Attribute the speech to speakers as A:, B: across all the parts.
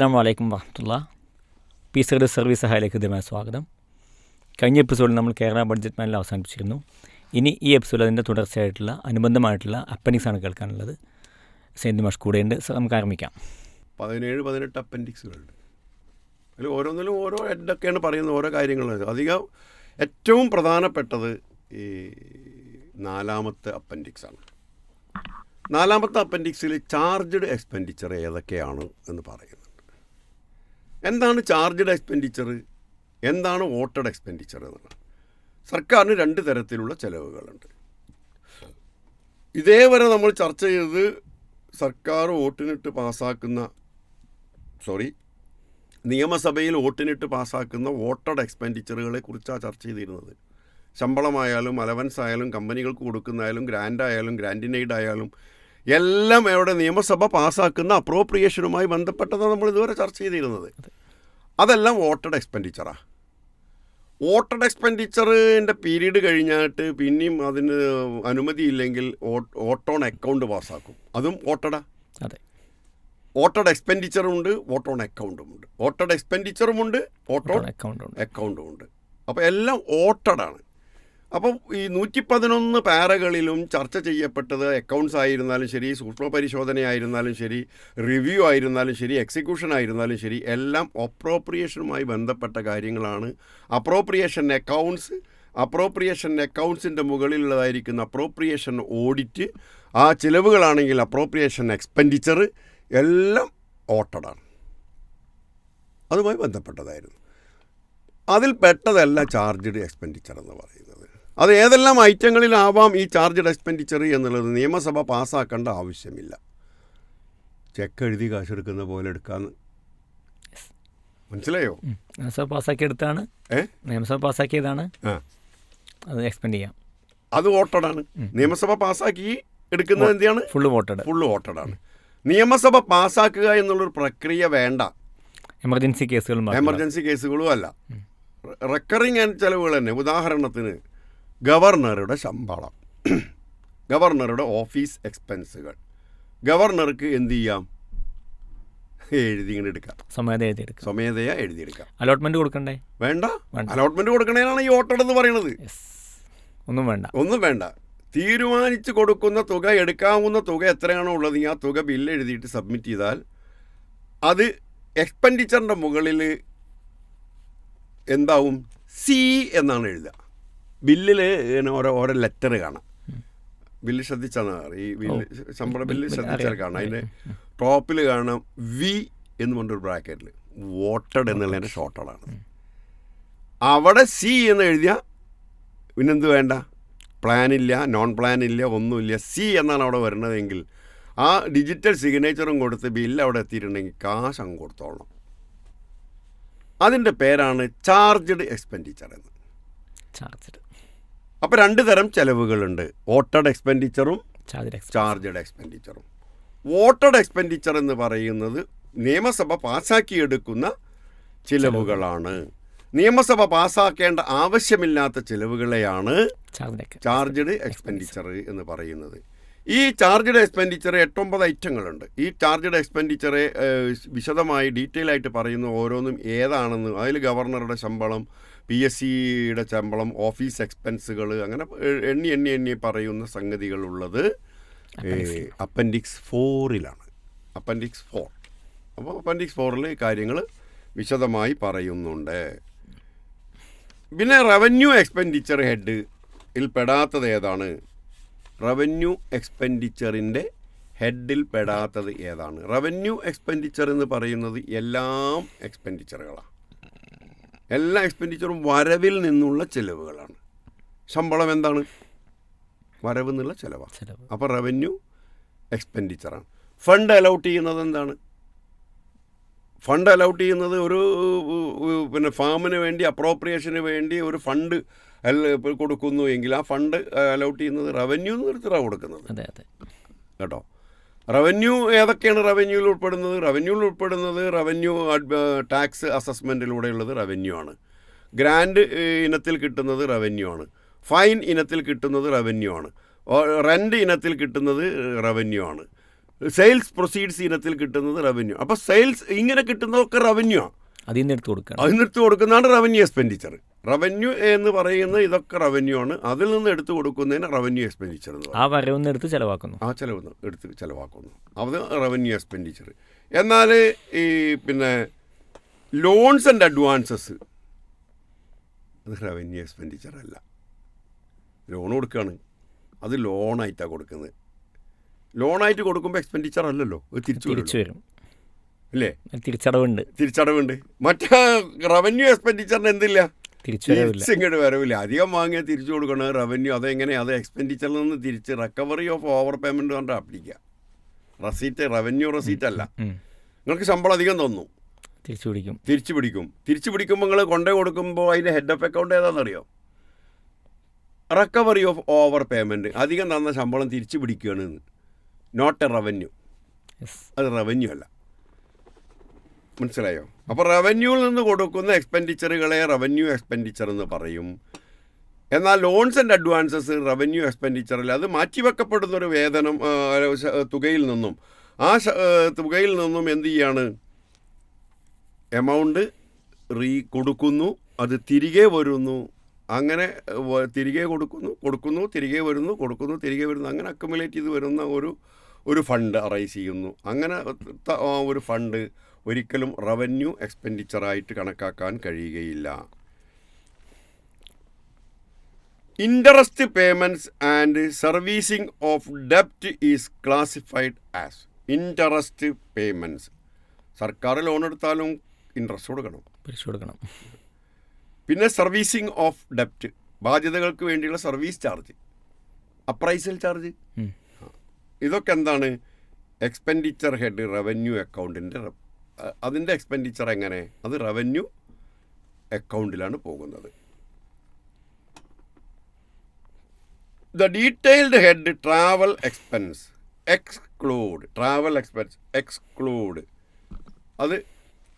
A: അസ്സാം വലൈക്കും വാഹത്തുള്ള പീസയുടെ സർവീസ് സഹായിലേക്ക് ഹൃദ്യമായ സ്വാഗതം. കഴിഞ്ഞ എപ്പിസോഡിൽ നമ്മൾ കേരള ബഡ്ജറ്റ് മാനിൽ അവസാനിപ്പിച്ചിരുന്നു. ഇനി ഈ എപ്പിസോഡിൽ അതിന്റെ തുടർച്ചയായിട്ടുള്ള അനുബന്ധമായിട്ടുള്ള അപ്പൻഡിക്സ് ആണ് കേൾക്കാനുള്ളത്. സെയിന്റ് മാഷ് കൂടെയുണ്ട്. നമുക്ക് ആരംഭിക്കാം.
B: പതിനേഴ് പതിനെട്ട് അപ്പൻഡിക്സുകളുണ്ട് അതിൽ ഓരോന്നിലും ഓരോ ഹെഡൊക്കെയാണ് പറയുന്നത് ഓരോ കാര്യങ്ങളാണ് അധികം ഏറ്റവും പ്രധാനപ്പെട്ടത് ഈ നാലാമത്തെ അപ്പൻഡിക്സ് ആണ്. നാലാമത്തെ അപ്പൻഡിക്സിൽ ചാർജ്ഡ് എക്സ്പെൻഡിച്ചർ ഏതൊക്കെയാണ് എന്ന് പറയുന്നുണ്ട് എന്താണ് ചാർജ്ഡ് എക്സ്പെൻഡിച്ചർ എന്താണ് വോട്ടഡ് എക്സ്പെൻഡിച്ചർ എന്നുള്ളത് സർക്കാരിന് രണ്ട് തരത്തിലുള്ള ചിലവുകളുണ്ട്. ഇതേവരെ നമ്മൾ ചർച്ച ചെയ്തത് സർക്കാർ വോട്ടിനിട്ട് പാസ്സാക്കുന്ന സോറി നിയമസഭയിൽ വോട്ടിനിട്ട് പാസ്സാക്കുന്ന വോട്ടഡ് എക്സ്പെൻഡിച്ചറുകളെ കുറിച്ചാണ് ചർച്ച ചെയ്തിരുന്നത്. ശമ്പളമായാലും അലവൻസ് ആയാലും കമ്പനികൾക്ക് കൊടുക്കുന്നതായാലും ഗ്രാൻഡ് ആയാലും ഗ്രാൻഡിനൈഡ് ആയാലും എല്ലാം അവിടെ നിയമസഭ പാസ്സാക്കുന്ന അപ്രോപ്രിയേഷനുമായി ബന്ധപ്പെട്ടതാണ് നമ്മൾ ഇതുവരെ ചർച്ച ചെയ്തിരുന്നത്. അതെല്ലാം വോട്ടഡ് എക്സ്പെൻഡിച്ചറാണ് വോട്ടഡ് എക്സ്പെൻഡിച്ചറിന്റെ പീരീഡ് കഴിഞ്ഞിട്ട് പിന്നെയും അതിന് അനുമതിയില്ലെങ്കിൽ വോട്ട് ഓൺ അക്കൗണ്ട് പാസ്സാക്കും. അതും വോട്ടഡാ
A: അതെ.
B: വോട്ടഡ് എക്സ്പെൻഡിച്ചറും ഉണ്ട് വോട്ട് ഓൺ അക്കൗണ്ടും ഉണ്ട്. വോട്ടഡ് എക്സ്പെൻഡിച്ചറും ഉണ്ട് വോട്ട് ഓൺ
A: അക്കൗണ്ടും
B: അക്കൗണ്ടും ഉണ്ട്. അപ്പോൾ എല്ലാം വോട്ടഡാണ് അപ്പം ഈ നൂറ്റി പതിനൊന്ന് പാരകളിലും ചർച്ച ചെയ്യപ്പെട്ടത് അക്കൗണ്ട്സ് ആയിരുന്നാലും ശരി സൂക്ഷ്മ പരിശോധനയായിരുന്നാലും ശരി റിവ്യൂ ആയിരുന്നാലും ശരി എക്സിക്യൂഷൻ ആയിരുന്നാലും ശരി എല്ലാം അപ്രോപ്രിയേഷനുമായി ബന്ധപ്പെട്ട കാര്യങ്ങളാണ്. അപ്രോപ്രിയേഷൻ അക്കൗണ്ട്സ് അപ്രോപ്രിയേഷൻ അക്കൗണ്ട്സിന്റെ മുകളിലുള്ളതായിരിക്കുന്ന അപ്രോപ്രിയേഷൻ ഓഡിറ്റ് ആ ചിലവുകളാണെങ്കിൽ അപ്രോപ്രിയേഷൻ എക്സ്പെൻഡിച്ചർ എല്ലാം ഓട്ടഡാണ് അതുമായി ബന്ധപ്പെട്ടതായിരുന്നു. അതിൽ പെട്ടതല്ല ചാർജ്ഡ് എക്സ്പെൻഡിച്ചർ എന്ന് പറയുന്നത്. അത് ഏതെല്ലാം ഐറ്റങ്ങളിലാവാം ഈ ചാർജ്ഡ് എക്സ്പെൻഡിച്ചർ എന്നുള്ളത് നിയമസഭ പാസ്സാക്കേണ്ട ആവശ്യമില്ല. ചെക്ക് എഴുതി കാശെടുക്കുന്ന പോലെ എടുക്കാന്ന്. മനസ്സിലായോ?
A: നിയമസഭ പാസ്സാക്കിയെടുത്താണ് നിയമസഭ പാസ്സാക്കിയതാണ്. അത് എക്സ്പെൻഡ് ചെയ്യാം.
B: അത് വോട്ടഡാണ് നിയമസഭ പാസ്സാക്കി എടുക്കുന്നത് എന്താണ്
A: ഫുള്ള് വോട്ടഡ്
B: ഫുള്ള് വോട്ടഡാണ് നിയമസഭ പാസ്സാക്കുക എന്നുള്ളൊരു പ്രക്രിയ വേണ്ട.
A: എമർജൻസി കേസുകളും
B: എമർജൻസി കേസുകളും അല്ല. റെക്കറിങ് ആൻഡ് ചെലവുകൾ തന്നെ. ഉദാഹരണത്തിന് ഗവർണറുടെ ശമ്പളം. ഗവർണറുടെ ഓഫീസ് എക്സ്പെൻസുകൾ. ഗവർണർക്ക് എന്ത് ചെയ്യാം? എഴുതി ഇങ്ങനെ എടുക്കാം.
A: സ്വമേധ എഴുതിയെടുക്കുക
B: സ്വമേധയാ എഴുതിയെടുക്കാം
A: അലോട്ട്മെന്റ് കൊടുക്കണ്ടേ?
B: വേണ്ട.
A: വേണ്ട.
B: അലോട്ട്മെന്റ് കൊടുക്കണേനാണ് ഈ ഓട്ടം എന്ന് പറയുന്നത്
A: ഒന്നും വേണ്ട.
B: ഒന്നും വേണ്ട. തീരുമാനിച്ച് കൊടുക്കുന്ന തുക എടുക്കാവുന്ന തുക എത്രയാണോ ഉള്ളത് ആ തുക ബില്ല് എഴുതിയിട്ട് സബ്മിറ്റ് ചെയ്താൽ അത് എക്സ്പെൻഡിച്ചറിന്റെ മുകളിൽ എന്താവും? സി എന്നാണ് എഴുതുക. ബില്ലിൽ ഇങ്ങനെ ഓരോ ഓരോ ലെറ്റർ കാണാം. ബില്ല് ശ്രദ്ധിച്ചാൽ ഈ ബില്ല് ശമ്പള ബില്ല് ശ്രദ്ധിച്ചാൽ. കാണാം. അതിന്റെ ടോപ്പിൽ കാണാം വി എന്ന് പറഞ്ഞൊരു ബ്രാക്കറ്റിൽ വോട്ടഡ് എന്നുള്ളതിന്റെ ഷോർട്ടഡാണ് അവിടെ സി എന്ന് എഴുതിയാൽ പിന്നെന്ത് വേണ്ട? പ്ലാനില്ല നോൺ പ്ലാൻ ഇല്ല ഒന്നുമില്ല. സി എന്നാണ് അവിടെ വരുന്നതെങ്കിൽ ആ ഡിജിറ്റൽ സിഗ്നേച്ചറും കൊടുത്ത് ബില്ല് അവിടെ എത്തിയിട്ടുണ്ടെങ്കിൽ കാശ് അങ്ങ് കൊടുത്തോളണം. അതിന്റെ പേരാണ് ചാർജ്ഡ് എക്സ്പെൻഡിച്ചർ എന്ന്.
A: ചാർജഡ്.
B: അപ്പോൾ രണ്ട് തരം ചെലവുകളുണ്ട്. വോട്ടഡ് എക്സ്പെൻഡിച്ചറും
A: ചാർജഡ്
B: എക്സ്പെൻഡിച്ചറും വോട്ടഡ് എക്സ്പെൻഡിച്ചർ എന്ന് പറയുന്നത് നിയമസഭ പാസാക്കിയെടുക്കുന്ന ചിലവുകളാണ്. നിയമസഭ പാസാക്കേണ്ട ആവശ്യമില്ലാത്ത ചിലവുകളെയാണ്
A: ചാർജഡ്
B: ചാർജ്ഡ് എക്സ്പെൻഡിച്ചർ എന്ന് പറയുന്നത്. ഈ ചാർജഡ് എക്സ്പെൻഡിച്ചർ എട്ടൊമ്പത് ഐറ്റങ്ങളുണ്ട്. ഈ ചാർജഡ് എക്സ്പെൻഡിച്ചറെ വിശദമായി ഡീറ്റെയിൽ ആയിട്ട് പറയുന്ന ഓരോന്നും ഏതാണെന്ന് അതിൽ ഗവർണറുടെ ശമ്പളം പി എസ് സിയുടെ ശമ്പളം ഓഫീസ് എക്സ്പെൻസുകൾ അങ്ങനെ എണ്ണി എണ്ണി എണ്ണി പറയുന്ന സംഗതികളുള്ളത് അപ്പൻഡിക്സ് ഫോറിലാണ്. Appendix four. അപ്പോൾ അപ്പൻഡിക്സ് ഫോറിൽ കാര്യങ്ങൾ വിശദമായി പറയുന്നുണ്ട്. പിന്നെ റവന്യൂ എക്സ്പെൻഡിച്ചർ ഹെഡിൽ പെടാത്തത് ഏതാണ്? റവന്യൂ എക്സ്പെൻഡിച്ചറിന്റെ ഹെഡിൽ പെടാത്തത് ഏതാണ്? റവന്യൂ എക്സ്പെൻഡിച്ചർ എന്ന് പറയുന്നത് എല്ലാം എക്സ്പെൻഡിച്ചറുകളാണ്. എല്ലാ എക്സ്പെൻഡിച്ചറും വരവിൽ നിന്നുള്ള ചിലവുകളാണ്. ശമ്പളം എന്താണ്? വരവ് എന്നുള്ള ചിലവാണ്
A: ചിലവ്.
B: അപ്പോൾ റവന്യൂ എക്സ്പെൻഡിച്ചറാണ് ഫണ്ട് അലൗട്ട് ചെയ്യുന്നത് എന്താണ്? ഫണ്ട് അലൗട്ട് ചെയ്യുന്നത് ഒരു പിന്നെ ഫാമിന് വേണ്ടി അപ്രോപ്രിയേഷന് വേണ്ടി ഒരു ഫണ്ട് കൊടുക്കുന്നു എങ്കിൽ ആ ഫണ്ട് അലൗട്ട് ചെയ്യുന്നത് റവന്യൂ നിർത്തിലാണ് കൊടുക്കുന്നത്. കേട്ടോ? റവന്യൂ ഏതൊക്കെയാണ് റവന്യൂവിൽ ഉൾപ്പെടുന്നത്? റവന്യൂവിൽ ഉൾപ്പെടുന്നത് റവന്യൂ ടാക്സ് അസസ്മെന്റിലൂടെയുള്ളത് റവന്യൂ ആണ്. ഗ്രാൻഡ് ഇനത്തിൽ കിട്ടുന്നത് റവന്യൂ ആണ്. ഫൈൻ ഇനത്തിൽ കിട്ടുന്നത് റവന്യൂ ആണ്. റെന്റ് ഇനത്തിൽ കിട്ടുന്നത് റവന്യൂ ആണ്. സെയിൽസ് പ്രൊസീഡ്സ് ഇനത്തിൽ കിട്ടുന്നത് റവന്യൂ. അപ്പോൾ സെയിൽസ് ഇങ്ങനെ കിട്ടുന്നതൊക്കെ റവന്യൂ ആണ്
A: അതിൽ നിന്ന് എടുത്ത് കൊടുക്കുക
B: അതിൽ നിർത്തി കൊടുക്കുന്നതാണ് റവന്യൂ എക്സ്പെൻഡിച്ചർ റവന്യൂ എന്ന് പറയുന്ന ഇതൊക്കെ റവന്യൂ ആണ്. അതിൽ നിന്ന് എടുത്തു കൊടുക്കുന്നതിന് റവന്യൂ എക്സ്പെൻഡിച്ചർ എന്ന്
A: ആ വരവൊന്ന് എടുത്ത് ചിലവാക്കുന്നു.
B: ആ ചിലവ് എടുത്ത് ചിലവാക്കുന്നു. അത് റവന്യൂ എക്സ്പെൻഡിച്ചർ എന്നാൽ ഈ പിന്നെ ലോൺസ് ആൻഡ് അഡ്വാൻസസ് അത് റവന്യൂ എക്സ്പെൻഡിച്ചർ അല്ല. ലോൺ കൊടുക്കുകയാണ് അത് ലോണായിട്ടാണ് കൊടുക്കുന്നത്. ലോണായിട്ട് കൊടുക്കുമ്പോൾ എക്സ്പെൻഡിച്ചർ അല്ലല്ലോ. അത് തിരിച്ചു വരും. അല്ലേ?
A: തിരിച്ചടവുണ്ട്.
B: തിരിച്ചടവുണ്ട്. മറ്റേ റവന്യൂ എക്സ്പെൻഡിച്ചറിന് എന്തില്ല?
A: തിരിച്ചുവരവില്ല
B: വരവില്ല. അധികം വാങ്ങിയാൽ തിരിച്ചു കൊടുക്കണം. റവന്യൂ അതെങ്ങനെ അത് എക്സ്പെൻഡിച്ചറിൽ നിന്ന് തിരിച്ച് റിക്കവറി ഓഫ് ഓവർ പേയ്മെന്റ് കൊണ്ട് അപ്ലിക്കുക റസീറ്റ് റവന്യൂ റസീറ്റ് അല്ല. നിങ്ങൾക്ക് ശമ്പളം അധികം തന്നു.
A: തിരിച്ചു പിടിക്കും.
B: തിരിച്ചു പിടിക്കും. തിരിച്ചു പിടിക്കുമ്പോൾ നിങ്ങൾ കൊണ്ടേ കൊടുക്കുമ്പോൾ അതിന്റെ ഹെഡ് ഓഫ് അക്കൗണ്ട് ഏതാണെന്നറിയോ റിക്കവറി ഓഫ് ഓവർ പേയ്മെന്റ് അധികം തന്ന ശമ്പളം തിരിച്ചു പിടിക്കുകയാണ് നോട്ട് എ റവന്യൂ അത് റവന്യൂ അല്ല. മനസ്സിലായോ? അപ്പോൾ റവന്യൂവിൽ നിന്ന് കൊടുക്കുന്ന എക്സ്പെൻഡിച്ചറുകളെ റവന്യൂ എക്സ്പെൻഡിച്ചർ എന്ന് പറയും. എന്നാൽ ലോൺസ് ആൻഡ് അഡ്വാൻസസ് റവന്യൂ എക്സ്പെൻഡിച്ചറിൽ അത് മാറ്റിവെക്കപ്പെടുന്ന ഒരു വേതനം തുകയിൽ നിന്നും ആ തുകയിൽ നിന്നും എന്ത് ചെയ്യാണ്? എമൗണ്ട് റീ കൊടുക്കുന്നു അത് തിരികെ വരുന്നു. അങ്ങനെ തിരികെ കൊടുക്കുന്നു കൊടുക്കുന്നു തിരികെ വരുന്നു കൊടുക്കുന്നു തിരികെ വരുന്നു. അങ്ങനെ അക്കുമുലേറ്റ് ചെയ്ത് വരുന്ന ഒരു ഒരു ഫണ്ട് അറൈസ് ചെയ്യുന്നു. അങ്ങനെ ഒരു ഫണ്ട് ഒരിക്കലും റവന്യൂ എക്സ്പെൻഡിച്ചറായിട്ട് കണക്കാക്കാൻ കഴിയുകയില്ല. Interest payments and servicing of ഡെപ്റ്റ് is classified as interest payments സർക്കാർ ലോൺ എടുത്താലും ഇൻട്രസ്റ്റ് കൊടുക്കണം.
A: പിരിച്ചു കൊടുക്കണം.
B: പിന്നെ സർവീസിംഗ് ഓഫ് ഡെപ്റ്റ് ബാധ്യതകൾക്ക് വേണ്ടിയുള്ള സർവീസ് ചാർജ് അപ്രൈസൽ ചാർജ്. ഇതൊക്കെ എന്താണ്? എക്സ്പെൻഡിച്ചർ ഹെഡ് റവന്യൂ അക്കൗണ്ടിന്റെ അതിന്റെ എക്സ്പെൻഡിച്ചർ എങ്ങനെ? അത് റവന്യൂ അക്കൗണ്ടിലാണ് പോകുന്നത്. The detailed head travel expense exclude travel expense exclude അത്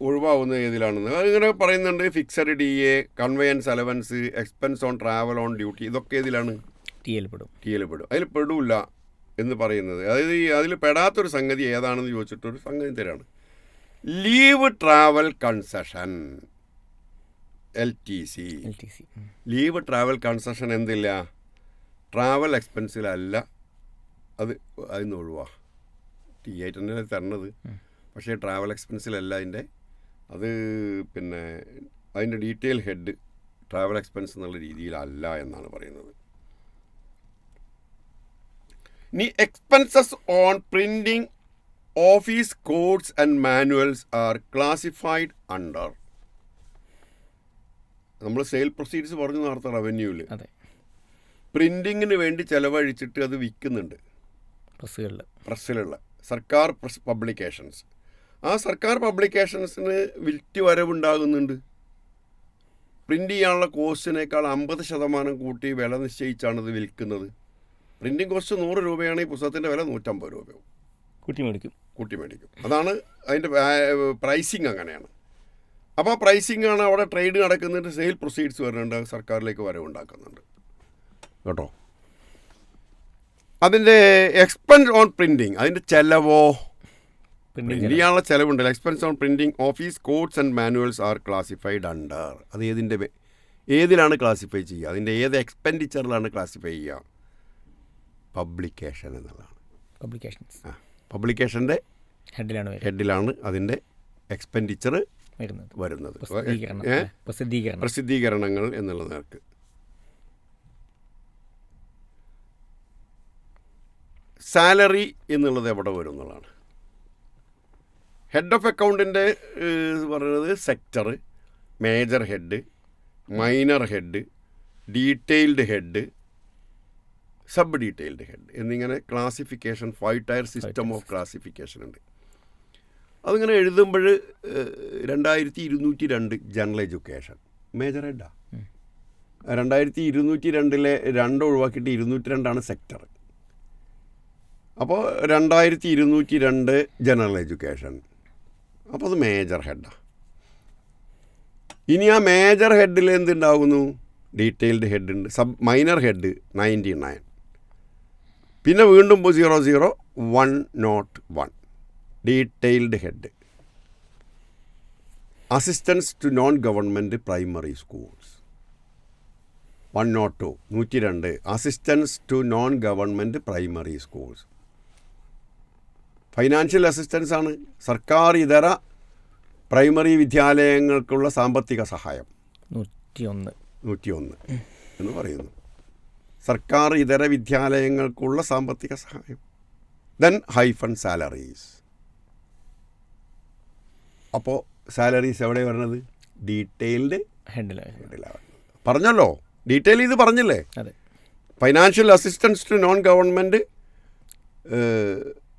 B: ഒഴിവാകുന്ന ഏതിലാണെന്ന് അതിങ്ങനെ പറയുന്നുണ്ട് fixed D A conveyance allowance expense on travel on duty ഇതൊക്കെ ഏതിലാണ്?
A: ടി എൽ പെടും.
B: ടി എൽ പെടും. അതിൽ പെടില്ല എന്ന് പറയുന്നത്. അതായത് ഈ അതിൽ പെടാത്തൊരു സംഗതി ഏതാണെന്ന് ചോദിച്ചിട്ടൊരു സംഗതി തരാണ്. Leave travel concession L T C
A: L T C
B: leave travel concession എന്തില്ല? ട്രാവൽ എക്സ്പെൻസിലല്ല. അത് അതിന് ഒഴിവാ. ടി ആയിട്ട് തന്നെ തരണത്. പക്ഷേ ട്രാവൽ എക്സ്പെൻസിലല്ല അതിന്റെ. അത് പിന്നെ അതിന്റെ ഡീറ്റെയിൽ ഹെഡ് ട്രാവൽ എക്സ്പെൻസ് എന്നുള്ള രീതിയിലല്ല എന്നാണ് പറയുന്നത്. ഇനി expenses on printing office codes and manuals are classified under നമ്മൾ സെയിൽ പ്രൊസീഡ്സ് പറഞ്ഞു നേരത്തെ റവന്യൂവിൽ പ്രിന്റിങ്ങിന് വേണ്ടി ചിലവഴിച്ചിട്ട് അത് വിൽക്കുന്നുണ്ട്.
A: പ്രസ്സുകളിൽ
B: പ്രസ്സിലുള്ള. സർക്കാർ പ്രസ് പബ്ലിക്കേഷൻസ് ആ സർക്കാർ പബ്ലിക്കേഷൻസിന് വിറ്റ് വരവുണ്ടാകുന്നുണ്ട്. പ്രിന്റ് ചെയ്യാനുള്ള കോസ്റ്റിനേക്കാൾ അമ്പത് ശതമാനം കൂട്ടി വില നിശ്ചയിച്ചാണ് അത് വിൽക്കുന്നത്. പ്രിന്റിംഗ് കോസ്റ്റ് നൂറ് രൂപയാണ് ഈ പുസ്തകത്തിന്റെ വില നൂറ്റമ്പത് രൂപയാവും.
A: കൂട്ടി മേടിക്കും
B: കൂട്ടി മേടിക്കും അതാണ് അതിന്റെ പ്രൈസിങ് അങ്ങനെയാണ് അപ്പോൾ പ്രൈസിംഗ് ആണ് അവിടെ ട്രേഡ് നടക്കുന്നുണ്ട് സെയിൽ പ്രൊസീഡ്സ് വരുന്നുണ്ട് സർക്കാരിലേക്ക് വരവുണ്ടാക്കുന്നുണ്ട്. കേട്ടോ? അതിന്റെ എക്സ്പെൻസ് ഓൺ പ്രിന്റിങ് അതിന്റെ ചെലവോ? പ്രിന്റ് ചെയ്യാനുള്ള ചെലവുണ്ടല്ലോ. Expense on printing office codes and manuals are classified under അത് ഏതിന്റെ ഏതിലാണ് ക്ലാസിഫൈ ചെയ്യുക? അതിന്റെ ഏത് എക്സ്പെൻഡിച്ചറിലാണ് ക്ലാസിഫൈ ചെയ്യുക? പബ്ലിക്കേഷൻ എന്നുള്ളതാണ്.
A: പബ്ലിക്കേഷൻസ്
B: ആ. പബ്ലിക്കേഷന്റെ
A: ഹെഡിലാണ്
B: ഹെഡിലാണ് അതിന്റെ എക്സ്പെൻഡിച്ചർ
A: വരുന്നത്?
B: പ്രസിദ്ധീകരണങ്ങൾ എന്നുള്ള നിരക്ക് സാലറി എന്നുള്ളത് എവിടെ വരും എന്നുള്ളതാണ്. ഹെഡ് ഓഫ് അക്കൗണ്ടിന്റെ പറയുന്നത് sector major head minor head detailed head sub detailed head. എന്നിങ്ങനെ classification five tier system of classification ഉണ്ട്. അതിങ്ങനെ എഴുതുമ്പോൾ രണ്ടായിരത്തി ഇരുന്നൂറ്റി രണ്ട് ജനറൽ എഡ്യൂക്കേഷൻ. മേജർ ഹെഡാ? രണ്ടായിരത്തി ഇരുന്നൂറ്റി രണ്ടിലെ രണ്ട് ഒഴിവാക്കിയിട്ട് ഇരുന്നൂറ്റി രണ്ടാണ് സെക്ടർ. അപ്പോൾ രണ്ടായിരത്തി ഇരുന്നൂറ്റി രണ്ട് ജനറൽ എഡ്യൂക്കേഷൻ. അപ്പോൾ അത് മേജർ ഹെഡാണ് ഇനി ആ മേജർ ഹെഡിൽ എന്തുണ്ടാകുന്നു ഡീറ്റെയിൽഡ് ഹെഡ് ഉണ്ട്. Sub minor head ninety nine. പിന്നെ വീണ്ടും zero zero one nought one detailed head assistance to non government primary schools one nought two നൂറ്റി രണ്ട് assistance to non government primary schools financial assistance ആണ്. സർക്കാർ ഇതര primary വിദ്യാലയങ്ങൾക്കുള്ള സാമ്പത്തിക സഹായം.
A: നൂറ്റി ഒന്ന്
B: നൂറ്റിയൊന്ന് എന്ന് പറയുന്നു. സർക്കാർ ഇതര വിദ്യാലയങ്ങൾക്കുള്ള സാമ്പത്തിക സഹായം. ദെൻ ഹൈഫൺ സാലറീസ് അപ്പോൾ സാലറീസ് എവിടെ വരണത് ഡീറ്റെയിൽഡ്
A: ഹെഡിലാണ്
B: പറഞ്ഞല്ലോ. ഡീറ്റെയിൽ ഇത് പറഞ്ഞില്ലേ? Financial assistance to non government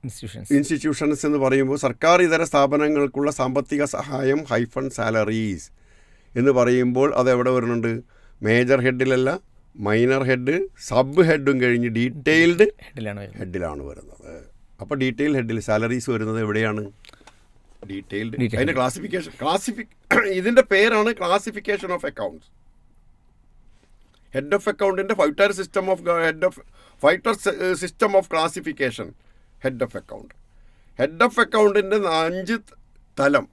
A: institutions
B: institutions എന്ന് പറയുമ്പോൾ സർക്കാർ ഇതര സ്ഥാപനങ്ങൾക്കുള്ള സാമ്പത്തിക സഹായം ഹൈഫൺ സാലറീസ് എന്ന് പറയുമ്പോൾ അത് എവിടെ വരുന്നുണ്ട് മേജർ ഹെഡിലല്ല മൈനർ ഹെഡ് സബ് ഹെഡും കഴിഞ്ഞ് ഡീറ്റെയിൽഡ്
A: ഹെഡിലാണ് വരുന്നത്.
B: ഹെഡിലാണ് വരുന്നത്. അപ്പോൾ ഡീറ്റെയിൽ ഹെഡിൽ സാലറീസ് വരുന്നത് എവിടെയാണ്? ഡീറ്റെയിൽഡ്. അതിന്റെ ക്ലാസിഫിക്കേഷൻ ക്ലാസിഫി ഇതിന്റെ പേരാണ് classification of accounts head of അക്കൗണ്ടിന്റെ five tier system of head of five tier system of classification head of account head of അക്കൗണ്ടിന്റെ അഞ്ച് തലം.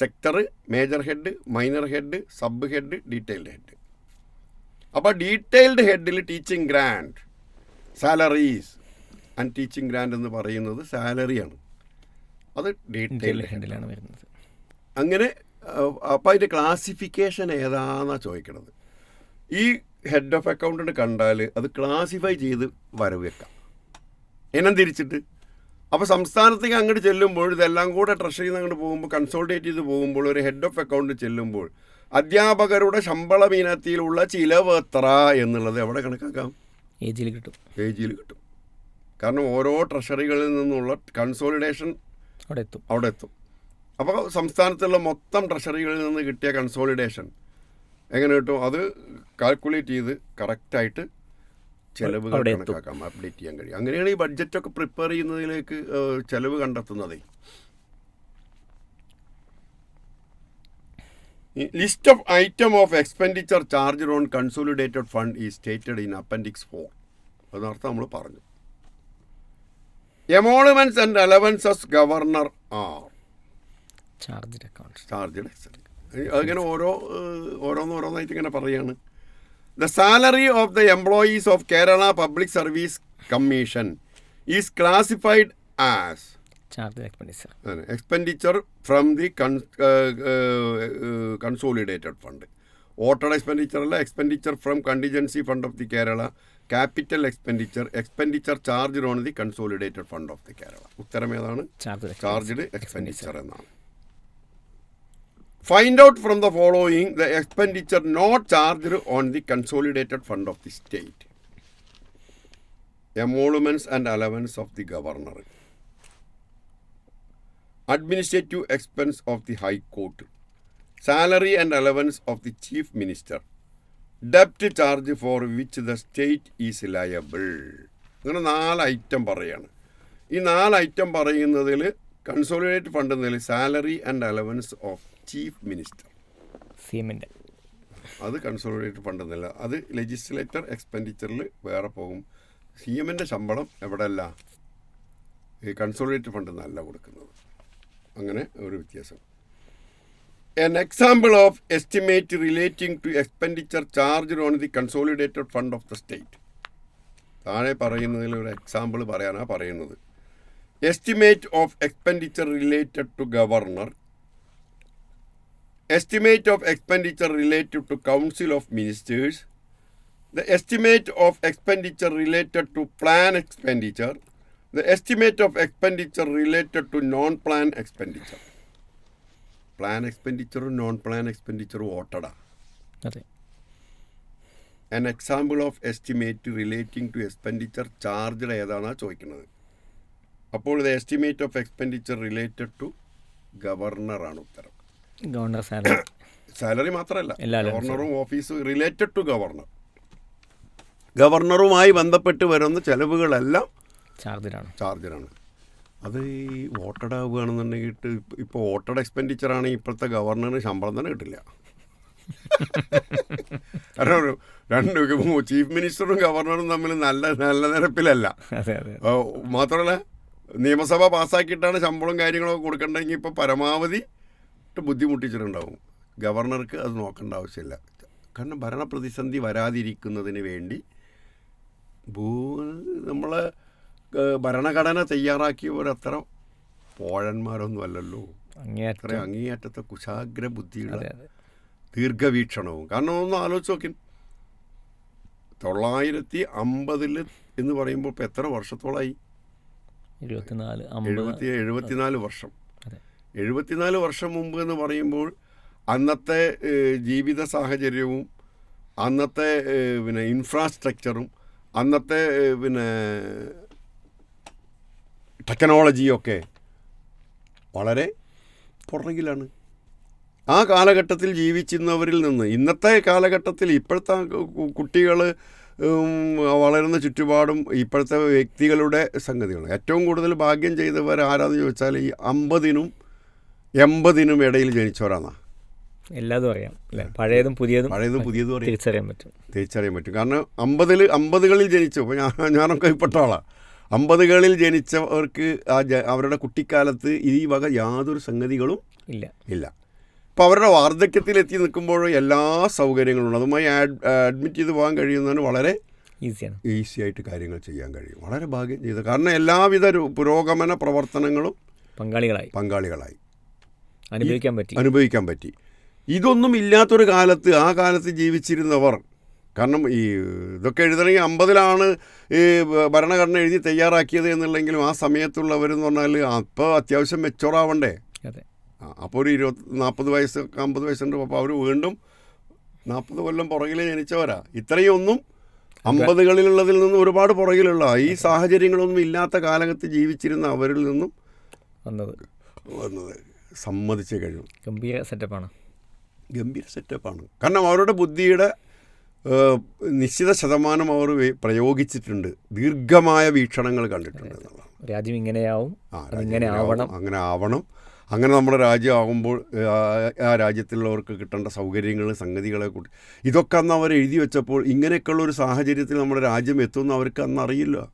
B: Sector major head minor head sub head detailed head അപ്പോൾ detailed ഹെഡിൽ teaching grant salaries and teaching grant എന്ന് പറയുന്നത് സാലറിയാണ് അത് detailed
A: ഹെഡിലാണ് വരുന്നത്.
B: അങ്ങനെ അപ്പോൾ അതിന്റെ ക്ലാസിഫിക്കേഷൻ ഏതാണെന്നാണ് ചോദിക്കുന്നത് ഈ ഹെഡ് ഓഫ് അക്കൗണ്ടിന് കണ്ടാൽ അത് ക്ലാസിഫൈ ചെയ്ത് വരവ് വെക്കാം. ഇനം തിരിച്ചിട്ട്. അപ്പോൾ സംസ്ഥാനത്തേക്ക് അങ്ങോട്ട് ചെല്ലുമ്പോൾ ഇതെല്ലാം കൂടെ ട്രഷറിയിൽ നിന്ന് അങ്ങോട്ട് പോകുമ്പോൾ കൺസോൾട്ടേറ്റ് ചെയ്ത് പോകുമ്പോൾ ഒരു ഹെഡ് ഓഫ് അക്കൗണ്ട് ചെല്ലുമ്പോൾ അധ്യാപകരുടെ ശമ്പള ഇനത്തിലുള്ള ചിലവ് എത്ര എന്നുള്ളത് എവിടെ കണക്കാക്കാം?
A: ഏജിൽ കിട്ടും.
B: പേജിൽ കിട്ടും. കാരണം ഓരോ ട്രഷറികളിൽ നിന്നുള്ള കൺസോളിഡേഷൻ
A: അവിടെ എത്തും.
B: അവിടെ എത്തും. അപ്പോൾ സംസ്ഥാനത്തുള്ള മൊത്തം ട്രഷറികളിൽ നിന്ന് കിട്ടിയ കൺസോളിഡേഷൻ എങ്ങനെ കിട്ടും? അത് കാൽക്കുലേറ്റ് ചെയ്ത് കറക്റ്റായിട്ട് ചെലവുകൾ
A: അവിടെ
B: കണക്കാക്കാം അപ്ഡേറ്റ് ചെയ്യാൻ കഴിയും. അങ്ങനെയാണ് ഈ ബഡ്ജറ്റൊക്കെ പ്രിപ്പയർ ചെയ്യുന്നതിലേക്ക് ചിലവ് ചെലവ് കണ്ടെത്തുന്നത്. List of item of expenditure charge on consolidated fund ഈ സ്റ്റേറ്റഡ് ഇൻ അപ്പൻഡിക്സ് ഫോർ അതിനർത്ഥം നമ്മൾ പറഞ്ഞു. Emoluments and allowances governor are
A: charge accounts
B: charge അങ്ങനെ ഓരോ ഓരോന്ന് ഓരോന്നായിട്ട് ഇങ്ങനെ പറയാണ്. The salary of the employees of Kerala public service commission is classified as
A: charge expenditure
B: expenditure from the consolidated fund voted expenditure അല്ല expenditure from contingency fund of the Kerala capital expenditure expenditure charge on the consolidated fund of the Kerala ഉത്തരം ഏതാണ്?
A: Charge
B: charged expenditure എന്നാണ്. Find out from the following the expenditure not charged on the consolidated fund of the state emoluments and allowance of the governor administrative expense of the high court salary and allowance of the chief minister ഡെപ്റ്റ് charge for which the state is liable അങ്ങനെ നാല് item പറയാണ്. ഈ നാല് item പറയുന്നതിൽ consolidate fund എന്നതിൽ salary and allowance of chief minister അത് consolidate fund എന്നല്ല അത് ലെജിസ്ലേറ്റർ എക്സ്പെൻഡിച്ചറിൽ വേറെ പോകും. സി എമ്മിന്റെ ശമ്പളം എവിടെയല്ല? ഈ കൺസോളിഡേറ്റ് ഫണ്ട് എന്നല്ല കൊടുക്കുന്നത്. അങ്ങനെ ഒരു വ്യത്യാസം. An example of estimate relating to expenditure charge on the consolidated fund of the state താഴെ പറയുന്നതിൽ ഒരു എക്സാമ്പിൾ പറയാനാണ് പറയുന്നത്. Estimate of expenditure related to governor estimate of expenditure related to council of ministers the estimate of expenditure related to plan expenditure. The estimate of expenditure related to non plan expenditure plan expenditure non plan expenditure വോട്ടടാ
A: അതെ
B: an example of estimate relating to expenditure charged ഏതാണെന്നാണ് ചോദിക്കുന്നത് അപ്പോൾ ഇത് estimate of expenditure related to ഗവർണറാണ് ഉത്തരം
A: governor salary
B: salary മാത്രമല്ല ഗവർണറും office related to governor ഗവർണറുമായി ബന്ധപ്പെട്ട് വരുന്ന ചെലവുകളെല്ലാം
A: ചാർജിലാണ്
B: ചാർജറാണ്. അത് ഈ വോട്ടഡ് ആവുകയാണെന്നുണ്ടെങ്കിൽ ഇപ്പോൾ വോട്ടഡ് എക്സ്പെൻഡിച്ചർ ആണെങ്കിൽ ഇപ്പോഴത്തെ ഗവർണറിന് ശമ്പളം തന്നെ കിട്ടില്ല. കാരണം രണ്ട് ചീഫ് മിനിസ്റ്ററും ഗവർണറും തമ്മിൽ നല്ല നല്ല നിരപ്പിലല്ല. മാത്രമല്ല നിയമസഭ പാസ്സാക്കിയിട്ടാണ് ശമ്പളം കാര്യങ്ങളൊക്കെ കൊടുക്കണ്ടെങ്കിൽ ഇപ്പോൾ പരമാവധി ബുദ്ധിമുട്ടിച്ചിട്ടുണ്ടാവും. ഗവർണർക്ക് അത് നോക്കേണ്ട ആവശ്യമില്ല. കാരണം ഭരണപ്രതിസന്ധി വരാതിരിക്കുന്നതിന് വേണ്ടി ഭൂ നമ്മളെ ഭരണഘടന തയ്യാറാക്കിയവരത്ര പോഴന്മാരൊന്നും അല്ലല്ലോ
A: അങ്ങേയറ്റം.
B: അത്ര അങ്ങേയറ്റത്തെ കുശാഗ്ര
A: അതെ
B: ദീർഘവീക്ഷണവും. കാരണം ഒന്ന് ആലോചിച്ച് നോക്കി തൊള്ളായിരത്തി അമ്പതിൽ എന്ന് പറയുമ്പോൾ ഇപ്പോൾ എത്ര വർഷത്തോളായി?
A: എഴുപത്തിനാല്
B: എഴുപത്തി എഴുപത്തിനാല് വർഷം. എഴുപത്തിനാല് വർഷം മുമ്പ് എന്ന് പറയുമ്പോൾ അന്നത്തെ ജീവിത സാഹചര്യവും അന്നത്തെ പിന്നെ ഇൻഫ്രാസ്ട്രക്ചറും അന്നത്തെ പിന്നെ ടെക്നോളജിയൊക്കെ വളരെ പുറകിലാണ്. ആ കാലഘട്ടത്തിൽ ജീവിച്ചിരുന്നവരിൽ നിന്ന് ഇന്നത്തെ കാലഘട്ടത്തിൽ ഇപ്പോഴത്തെ കുട്ടികൾ വളരുന്ന ചുറ്റുപാടും ഇപ്പോഴത്തെ വ്യക്തികളുടെ സംഗതികൾ ഏറ്റവും കൂടുതൽ ഭാഗ്യം ചെയ്തവർ ആരാന്ന് ചോദിച്ചാൽ ഈ അമ്പതിനും എൺപതിനും ഇടയിൽ ജനിച്ചവരാണ്
A: എല്ലാതും അറിയാം അല്ലേ? പഴയതും പുതിയതും
B: പഴയതും പുതിയതും
A: തിരിച്ചറിയാൻ പറ്റും.
B: തിരിച്ചറിയാൻ പറ്റും. കാരണം അമ്പതിൽ അമ്പതുകളിൽ ജനിച്ചു. അപ്പോൾ ഞാൻ ഞാനൊക്കെ ഇപ്പെട്ട ആളാണ് അമ്പതുകളിൽ ജനിച്ചവർക്ക് ആ ജ- അവരുടെ കുട്ടിക്കാലത്ത് ഈ വക യാതൊരു സംഗതികളും
A: ഇല്ല.
B: ഇല്ല. അപ്പോൾ അവരുടെ വാർദ്ധക്യത്തിൽ എത്തി നിൽക്കുമ്പോഴോ എല്ലാ സൗകര്യങ്ങളും ഉണ്ട് അതുമായി അഡ്മിറ്റ് ചെയ്ത് പോകാൻ കഴിയുന്നതിന് വളരെ
A: ഈസിയാണ്.
B: ഈസി ആയിട്ട് കാര്യങ്ങൾ ചെയ്യാൻ കഴിയും. വളരെ ഭാഗ്യം ചെയ്ത് കാരണം എല്ലാവിധ പുരോഗമന പ്രവർത്തനങ്ങളും
A: പങ്കാളികളായി.
B: പങ്കാളികളായി.
A: അനുഭവിക്കാൻ പറ്റി.
B: അനുഭവിക്കാൻ പറ്റി. ഇതൊന്നും ഇല്ലാത്തൊരു കാലത്ത് ആ കാലത്ത് ജീവിച്ചിരുന്നവർ കാരണം ഈ ഇതൊക്കെ എഴുതണമെങ്കിൽ അമ്പതിലാണ് ഈ ഭരണഘടന എഴുതി തയ്യാറാക്കിയത് എന്നുള്ളെങ്കിലും ആ സമയത്തുള്ളവരെന്ന് പറഞ്ഞാൽ അപ്പോൾ അത്യാവശ്യം മെച്ചോറാവണ്ടേ അപ്പോൾ ഒരു ഇരുപത്തി നാൽപ്പത് വയസ്സ് അമ്പത് വയസ്സുണ്ട്. അപ്പോൾ അവർ വീണ്ടും നാൽപ്പത് കൊല്ലം പുറകിൽ ജനിച്ചവരാ. ഇത്രയും ഒന്നും അമ്പതുകളിലുള്ളതിൽ നിന്നും ഒരുപാട് പുറകിലുള്ള ഈ സാഹചര്യങ്ങളൊന്നും ഇല്ലാത്ത കാലത്ത് ജീവിച്ചിരുന്ന അവരിൽ നിന്നും
A: വന്നത്.
B: വന്നത്. സമ്മതിച്ചേ കഴിയും.
A: ഗംഭീര സെറ്റപ്പാണ്
B: ഗംഭീര സെറ്റപ്പാണ് കാരണം അവരുടെ ബുദ്ധിയുടെ നിശ്ചിത ശതമാനം അവർ പ്രയോഗിച്ചിട്ടുണ്ട്. ദീർഘമായ വീക്ഷണങ്ങൾ കണ്ടിട്ടുണ്ട് എന്നുള്ളതാണ്.
A: രാജ്യം ഇങ്ങനെയാവും
B: അങ്ങനെ
A: ആവണം.
B: അങ്ങനെ ആവണം. അങ്ങനെ നമ്മുടെ രാജ്യം ആകുമ്പോൾ ആ- രാജ്യത്തിലുള്ളവർക്ക് രാജ്യത്തുള്ളവർക്ക് കിട്ടേണ്ട സൗകര്യങ്ങൾ സംഗതികളെ കൂട്ടി ഇതൊക്കെ അന്ന് അവർ എഴുതി വെച്ചപ്പോൾ ഇങ്ങനെയൊക്കെയുള്ള ഒരു സാഹചര്യത്തിൽ നമ്മുടെ രാജ്യം എത്തുമെന്ന് അവർക്ക് അന്ന് അറിയില്ല.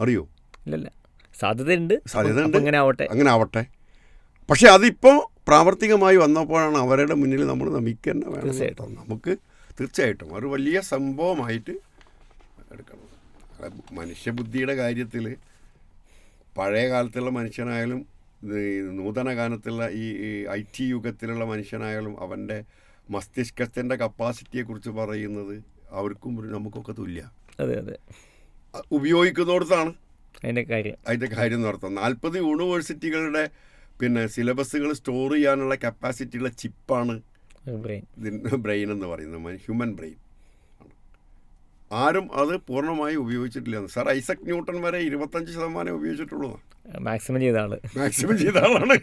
B: അറിയോ?
A: ഇല്ലല്ല. സാധ്യതയുണ്ട്.
B: സാധ്യതയുണ്ട്.
A: അങ്ങനെ ആവട്ടെ.
B: അങ്ങനെ ആവട്ടെ. പക്ഷേ അതിപ്പോൾ പ്രാവർത്തികമായി വന്നപ്പോഴാണ് അവരുടെ മുന്നിൽ നമ്മൾ നമിക്കേണ്ട വേണം. നമുക്ക് തീർച്ചയായിട്ടും. ഒരു വലിയ സംഭവമായിട്ട് എടുക്കണം. മനുഷ്യബുദ്ധിയുടെ കാര്യത്തിൽ പഴയ കാലത്തുള്ള മനുഷ്യനായാലും നൂതന കാലത്തുള്ള ഈ ഐ ടി യുഗത്തിലുള്ള മനുഷ്യനായാലും അവന്റെ മസ്തിഷ്കത്തിന്റെ കപ്പാസിറ്റിയെക്കുറിച്ച് പറയുന്നത് അവർക്കും നമുക്കൊക്കെ തുല്യ.
A: അതെ. അതെ
B: ഉപയോഗിക്കുന്നിടത്താണ്
A: അതിന്റെ കാര്യം.
B: അതിന്റെ കാര്യം നടത്തുന്നത്. നാൽപ്പത് യൂണിവേഴ്സിറ്റികളുടെ പിന്നെ സിലബസുകൾ സ്റ്റോർ ചെയ്യാനുള്ള കപ്പാസിറ്റിയുള്ള ചിപ്പാണ്
A: ബ്രെയിൻ
B: എന്ന് പറയുന്നത് ഹ്യൂമൻ ബ്രെയിൻ. ആരും അത് പൂർണമായി ഉപയോഗിച്ചിട്ടില്ല സർ ഐസക് ന്യൂട്ടൺ വരെ ഇരുപത്തഞ്ച് ശതമാനം ഉപയോഗിച്ചിട്ടുള്ളൂ
A: മാക്സിമം ചെയ്ത ആൾ.
B: മാക്സിമം ചെയ്ത ആളാണ്.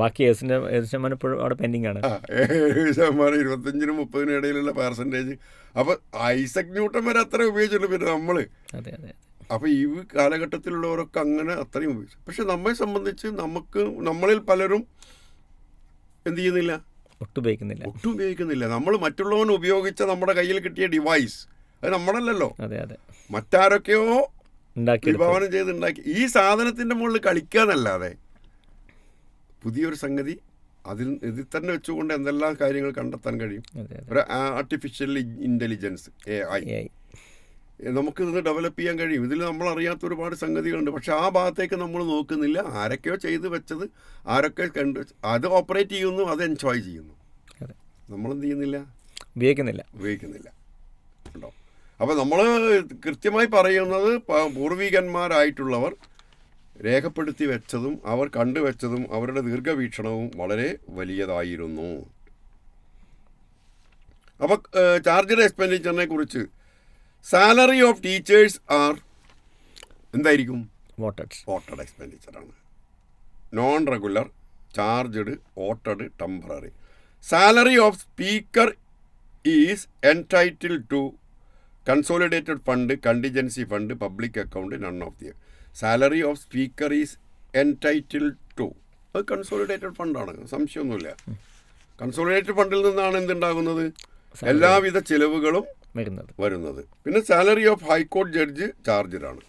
A: ബാക്കി ഏസിന്റെ ഏത് ശതമാനം ഇപ്പോഴും അവിടെ പെൻഡിങ് ആണ്.
B: ഏഴ് ശതമാനം ഇരുപത്തഞ്ചിനും മുപ്പതിനും ഇടയിലുള്ള പെർസെന്റേജ് അപ്പോൾ ഐസക് ന്യൂട്ടൺ വരെ അത്ര ഉപയോഗിച്ചുള്ളൂ പിന്നെ നമ്മൾ
A: അതെ അതെ
B: അപ്പോൾ ഈ കാലഘട്ടത്തിലുള്ളവരൊക്കെ അങ്ങനെ അത്രയും ഉപയോഗിച്ചു. പക്ഷെ നമ്മെ സംബന്ധിച്ച് നമുക്ക് നമ്മളിൽ പലരും എന്ത് ചെയ്യുന്നില്ല?
A: ഒട്ടും ഉപയോഗിക്കുന്നില്ല
B: ഒട്ടും ഉപയോഗിക്കുന്നില്ല നമ്മൾ മറ്റുള്ളവൻ ഉപയോഗിച്ച നമ്മുടെ കയ്യിൽ കിട്ടിയ ഡിവൈസ് അത് നമ്മളല്ലല്ലോ.
A: അതെ അതെ.
B: മറ്റാരൊക്കെയോ വിഭാവനം ചെയ്തുണ്ടാക്കി ഈ സാധനത്തിന്റെ മുകളിൽ കളിക്കാന്നല്ലാതെ പുതിയൊരു സംഗതി അതിൽ ഇതിൽ തന്നെ വെച്ചുകൊണ്ട് എന്തെല്ലാം കാര്യങ്ങൾ കണ്ടെത്താൻ കഴിയും? ഒരു artificial intelligence A I
A: AI.
B: നമുക്ക് ഡെവലപ്പ് ചെയ്യാൻ കഴിയും. ഇതിൽ നമ്മൾ അറിയാത്ത ഒരുപാട് സംഗതികളുണ്ട്. പക്ഷെ ആ ഭാഗത്തേക്ക് നമ്മൾ നോക്കുന്നില്ല. ആരൊക്കെയോ ചെയ്ത് വെച്ചത് ആരൊക്കെ കണ്ട് അത് ഓപ്പറേറ്റ് ചെയ്യുന്നു അത് എൻജോയ് ചെയ്യുന്നു.
A: നമ്മൾ
B: നമ്മളെന്ത് ചെയ്യുന്നില്ല?
A: ഉപയോഗിക്കുന്നില്ല.
B: ഉപയോഗിക്കുന്നില്ല. ഉണ്ടോ? അപ്പോൾ നമ്മൾ കൃത്യമായി പറയുന്നത് പൂർവികന്മാരായിട്ടുള്ളവർ രേഖപ്പെടുത്തി വെച്ചതും അവർ കണ്ടുവച്ചതും അവരുടെ ദീർഘവീക്ഷണവും വളരെ വലിയതായിരുന്നു. അപ്പോൾ ചാർജഡ് എക്സ്പെൻഡിച്ചറിനെ കുറിച്ച് സാലറി ഓഫ് ടീച്ചേഴ്സ് ആർ എന്തായിരിക്കും?
A: Voted
B: voted എക്സ്പെൻഡിച്ചറാണ് non regular charged voted temporary salary of speaker is entitle to consolidated fund contingency fund public account none of the salary of speaker is entitle to അത് consolidated ഫണ്ടാണ് സംശയമൊന്നുമില്ല. Consolidated ഫണ്ടിൽ നിന്നാണ് എന്തുണ്ടാകുന്നത്? എല്ലാവിധ ചിലവുകളും
A: വരുന്നത്.
B: വരുന്നത്. പിന്നെ salary of high court judge ചാർജറാണ്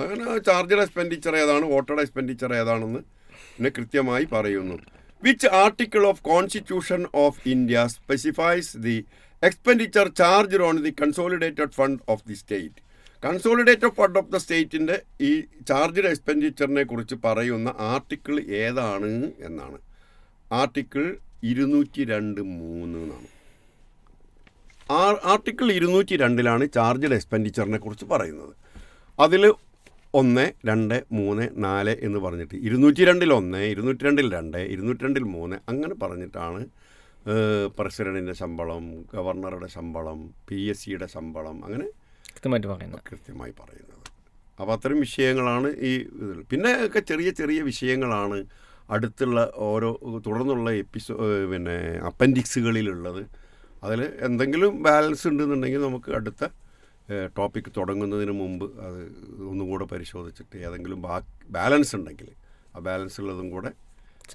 B: അങ്ങനെ ചാർജർ എക്സ്പെൻഡിച്ചർ ഏതാണ് വോട്ടഡ് എക്സ്പെൻഡിച്ചർ ഏതാണെന്ന് പിന്നെ കൃത്യമായി പറയുന്നു. Which article of constitution of India specifies the expenditure charge on the consolidated fund of the state consolidated fund of the സ്റ്റേറ്റിന്റെ ഈ ചാർജഡ് എക്സ്പെൻഡിച്ചറിനെ കുറിച്ച് പറയുന്ന ആർട്ടിക്കിൾ ഏതാണ് എന്നാണ്. ആർട്ടിക്കിൾ ഇരുന്നൂറ്റി രണ്ട് മൂന്ന് എന്നാണ്. ആ- ആർട്ടിക്കിൾ ഇരുന്നൂറ്റി രണ്ടിലാണ് ചാർജഡ് എക്സ്പെൻഡിച്ചറിനെ കുറിച്ച് പറയുന്നത്. അതിൽ ഒന്ന് രണ്ട് മൂന്ന് നാല് എന്ന് പറഞ്ഞിട്ട് ഇരുന്നൂറ്റി രണ്ടിൽ ഒന്ന് ഇരുന്നൂറ്റി രണ്ടിൽ രണ്ട് ഇരുന്നൂറ്റി രണ്ടിൽ മൂന്ന് അങ്ങനെ പറഞ്ഞിട്ടാണ് പ്രസിഡന്റിന്റെ ശമ്പളം ഗവർണറുടെ ശമ്പളം പി എസ് സിയുടെ ശമ്പളം അങ്ങനെ
A: കൃത്യമായിട്ട് പറയുന്നത്.
B: കൃത്യമായി പറയുന്നത്. അപ്പോൾ അത്തരം വിഷയങ്ങളാണ് ഈ ഇതിൽ. പിന്നെ ഒക്കെ ചെറിയ ചെറിയ വിഷയങ്ങളാണ് അടുത്തുള്ള ഓരോ തുടർന്നുള്ള എപ്പിസോ പിന്നെ അപ്പൻഡിക്സുകളിലുള്ളത്. അതിൽ എന്തെങ്കിലും ബാലൻസ് ഉണ്ടെന്നുണ്ടെങ്കിൽ നമുക്ക് അടുത്ത ടോപ്പിക് തുടങ്ങുന്നതിന് മുമ്പ് അത് ഒന്നും കൂടെ പരിശോധിച്ചിട്ട് ഏതെങ്കിലും ബാക്കി ബാലൻസ് ഉണ്ടെങ്കിൽ ആ ബാലൻസ് ഉള്ളതും കൂടെ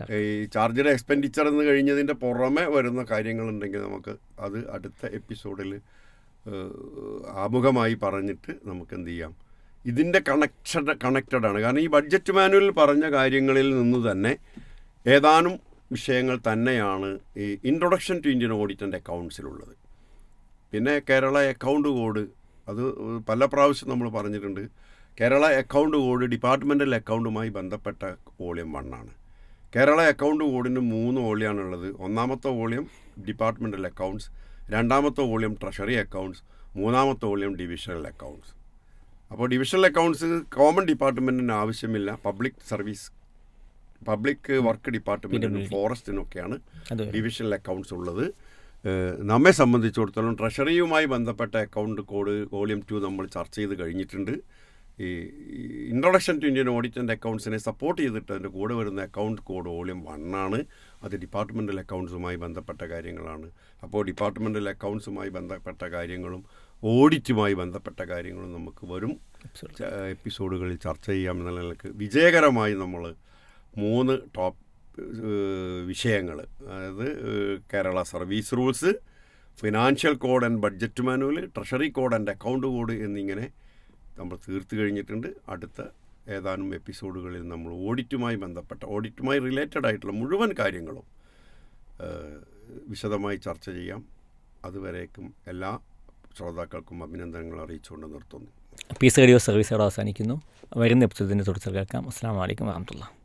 B: ഈ ചാർജഡ് എക്സ്പെൻഡിച്ചർ എന്ന് കഴിഞ്ഞതിന്റെ പുറമെ വരുന്ന കാര്യങ്ങളുണ്ടെങ്കിൽ നമുക്ക് അത് അടുത്ത എപ്പിസോഡിൽ ആമുഖമായി പറഞ്ഞിട്ട് നമുക്ക് എന്ത് ചെയ്യാം. ഇതിന്റെ കണക്ഷൻ കണക്റ്റഡ് ആണ്. കാരണം ഈ ബഡ്ജറ്റ് മാനുവലിൽ പറഞ്ഞ കാര്യങ്ങളിൽ നിന്ന് തന്നെ ഏതാനും വിഷയങ്ങൾ തന്നെയാണ് ഈ introduction to Indian audit and അക്കൗണ്ട്സിലുള്ളത് പിന്നെ കേരള അക്കൗണ്ട് കോഡ് അത് പല പ്രാവശ്യം നമ്മൾ പറഞ്ഞിട്ടുണ്ട്. കേരള അക്കൗണ്ട് കോഡ് ഡിപ്പാർട്ട്മെന്റൽ അക്കൗണ്ടുമായി ബന്ധപ്പെട്ട വോളിയം വണ്ണാണ് കേരള അക്കൗണ്ട് കോഡിന് മൂന്ന് വോളിയാണുള്ളത്. ഒന്നാമത്തെ വോളിയം ഡിപ്പാർട്ട്മെന്റൽ അക്കൗണ്ട്സ് രണ്ടാമത്തെ വോളിയം ട്രഷറി അക്കൗണ്ട്സ് മൂന്നാമത്തെ വോളിയം ഡിവിഷണൽ അക്കൗണ്ട്സ് അപ്പോൾ ഡിവിഷണൽ അക്കൗണ്ട്സ് കോമൺ ഡിപ്പാർട്ട്മെന്റിന് ആവശ്യമില്ല. പബ്ലിക് സർവീസ് പബ്ലിക് വർക്ക് ഡിപ്പാർട്ട്മെന്റിനും ഫോറസ്റ്റിനൊക്കെയാണ് ഡിവിഷണൽ അക്കൗണ്ട്സ് ഉള്ളത്. നമ്മെ സംബന്ധിച്ചിടത്തോളം ട്രഷറിയുമായി ബന്ധപ്പെട്ട അക്കൗണ്ട് കോഡ് വോളിയം ടു നമ്മൾ ചർച്ച ചെയ്ത് കഴിഞ്ഞിട്ടുണ്ട്. ഈ introduction to Indian audit and അക്കൗണ്ട്സിനെ support ചെയ്തിട്ട് അതിന്റെ കൂടെ വരുന്ന അക്കൗണ്ട് കോഡ് വോളിയം ആണ്. അത് ഡിപ്പാർട്ട്മെന്റൽ അക്കൗണ്ട്സുമായി ബന്ധപ്പെട്ട കാര്യങ്ങളാണ്. അപ്പോൾ ഡിപ്പാർട്ട്മെന്റൽ അക്കൗണ്ട്സുമായി ബന്ധപ്പെട്ട കാര്യങ്ങളും ഓഡിറ്റുമായി ബന്ധപ്പെട്ട കാര്യങ്ങളും നമുക്ക് വരും. എപ്പിസോഡുകളിൽ ചർച്ച ചെയ്യാമെന്നുള്ള നിലയ്ക്ക് വിജയകരമായി നമ്മൾ മൂന്ന് ടോപ്പ് വിഷയങ്ങൾ. അതായത് Kerala service rules financial code and budget manual treasury code and account code എന്നിങ്ങനെ നമ്മൾ തീർത്തു കഴിഞ്ഞിട്ടുണ്ട്. അടുത്ത ഏതാനും എപ്പിസോഡുകളിൽ നമ്മൾ ഓഡിറ്റുമായി ബന്ധപ്പെട്ട ഓഡിറ്റുമായി റിലേറ്റഡ് ആയിട്ടുള്ള മുഴുവൻ കാര്യങ്ങളും വിശദമായി ചർച്ച ചെയ്യാം. അതുവരേക്കും എല്ലാ ശ്രോതാക്കൾക്കും അഭിനന്ദനങ്ങൾ അറിയിച്ചുകൊണ്ട് നിർത്തുന്നു.
A: പീസ് റേഡിയോ സർവീസ് അവിടെ അവസാനിക്കുന്നു. വരുന്ന എപ്പിസോഡിന്റെ തുടർച്ച കേൾക്കാം. അസ്സാം വലൈക്കും വാഹമത്തുള്ള